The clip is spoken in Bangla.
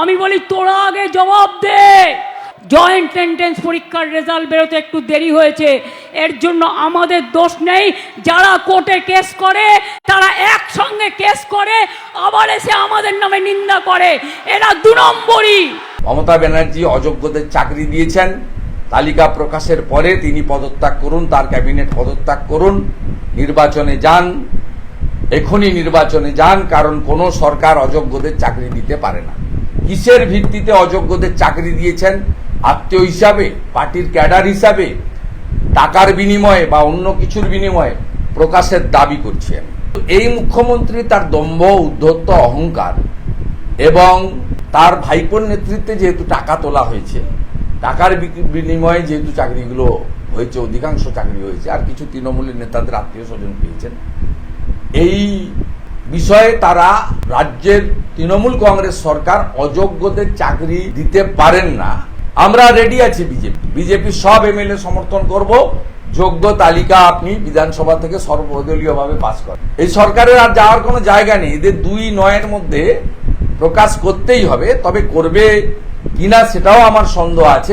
আমি বলি, তোরা আগে জবাব দে। জয়েন্ট এন্ট্রেন্স পরীক্ষার রেজাল্ট বেরোতে একটু দেরি হয়েছে। এর জন্য আমাদের দোষ নেই। যারা কোর্টে কেস করে, তারা একসঙ্গে কেস করে, আবার এসে আমাদের নামে নিন্দা করে। এরা দু নম্বরই। মমতা ব্যানার্জি অযোগ্যদের চাকরি দিয়েছেন। তালিকা প্রকাশের পরে তিনি পদত্যাগ করুন, তার ক্যাবিনেট পদত্যাগ করুন। নির্বাচনে যান। এখনই নির্বাচনে যান, কারণ কোনো সরকার অযোগ্যদের চাকরি দিতে পারে না। কিসের ভিত্তিতে অযোগ্যদের চাকরি দিয়েছেন? আত্মীয় হিসাবে, পার্টির ক্যাডার হিসাবে, টাকার বিনিময়ে বা অন্য কিছুর বিনিময়ে প্রকাশের দাবি করছি আমি। এই মুখ্যমন্ত্রী তার দম্ভ উদ্ধত্ত অহংকার এবং তার ভাইপোর নেতৃত্বে যেহেতু টাকা তোলা হয়েছে, টাকার বিনিময়ে যেহেতু চাকরিগুলো হয়েছে, অধিকাংশ চাকরি হয়েছে, আর কিছু তৃণমূলের নেতাদের আত্মীয় স্বজন পেয়েছেন, এই বিষয়ে তারা রাজ্যের তৃণমূল কংগ্রেস সরকার অযোগ্যদের চাকরি দিতে পারেন না। আমরা রেডি আছি বিজেপি। বিজেপি সব এমএলএ সমর্থন করব। যোগ্য তালিকা আপনি বিধানসভা থেকে সর্বদলীয় ভাবে পাস করেন। এই সরকারের আর যাওয়ার কোনো জায়গা নেই। এদের দুই নয়ের মধ্যে প্রকাশ করতেই হবে। তবে করবে কিনা সেটাও আমার সন্দেহ আছে।